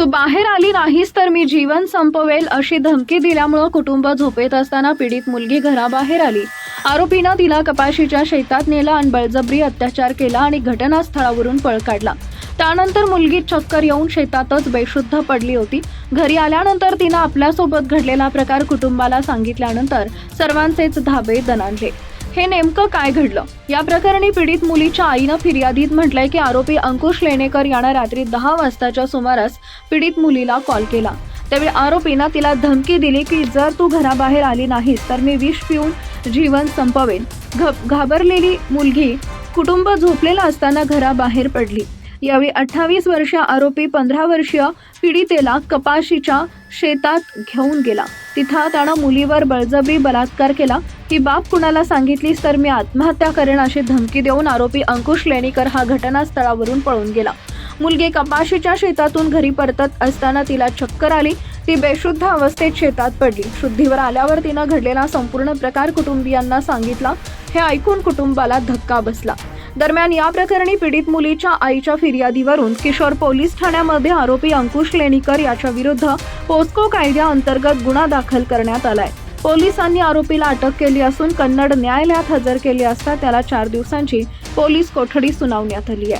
तू बाहेर आली नाहीस तर मी जीवन संपवेल अशी धमकी दिल्यामुळं कुटुंब झोपेत असताना पीडित मुलगी घराबाहेर आली. आरोपीनं तिला कपाशीच्या शेतात नेलं आणि बळजबरी अत्याचार केला आणि घटनास्थळावरून पळ काढला. त्यानंतर मुलगी चक्कर येऊन शेतातच बेशुद्ध पडली होती. घरी आल्यानंतर तिनं आपल्यासोबत घडलेला प्रकार कुटुंबाला सांगितल्यानंतर सर्वांचेच धाबे दणाणले. हे नेमकं काय घडलं? या प्रकरणी पीडित मुलीच्या आईनं फिर्यादीत म्हटलंय की आरोपी अंकुश लेणेकर यानं रात्री दहा वाजताच्या सुमारास पीडित मुलीला कॉल केला. त्यावेळी आरोपीनं तिला धमकी दिली की जर तू घराबाहेर आली नाहीस तर मी विष पिऊन जीवन संपवेन. घाबरलेली मुलगी कुटुंब झोपलेलं असताना घराबाहेर पडली. यावेळी अठ्ठावीस वर्षीय आरोपी पंधरा वर्षीय पीडितेला कपाशीच्या शेतात घेऊन गेला. तिथं त्यानं मुलीवर बळजबी बलात्कार केला. ही बाब कुणाला सांगितलीस तर मी आत्महत्या करेन अशी धमकी देऊन आरोपी अंकुश लेणीकर हा घटनास्थळावरून पळून गेला. मुलगी कपाशीच्या शेतातून घरी परतत असताना तिला चक्कर आली. ती बेशुद्ध अवस्थेत शेतात पडली. शुद्धीवर आल्यावर तिनं घडलेला संपूर्ण प्रकार कुटुंबियांना सांगितला. हे ऐकून कुटुंबाला धक्का बसला. दरम्यान या प्रकरणी पीडित मुलीच्या आईच्या फिर्यादीवरून किशोर पोलीस ठाण्यामध्ये आरोपी अंकुश लेणीकर याच्या विरुद्ध पोस्को कायद्याअंतर्गत गुन्हा दाखल करण्यात आलाय. पोलिसांनी आरोपीला अटक केली असून कन्नड न्यायालयात हजर केले असता त्याला चार दिवसांची पोलीस कोठडी सुनावण्यात आली आहे.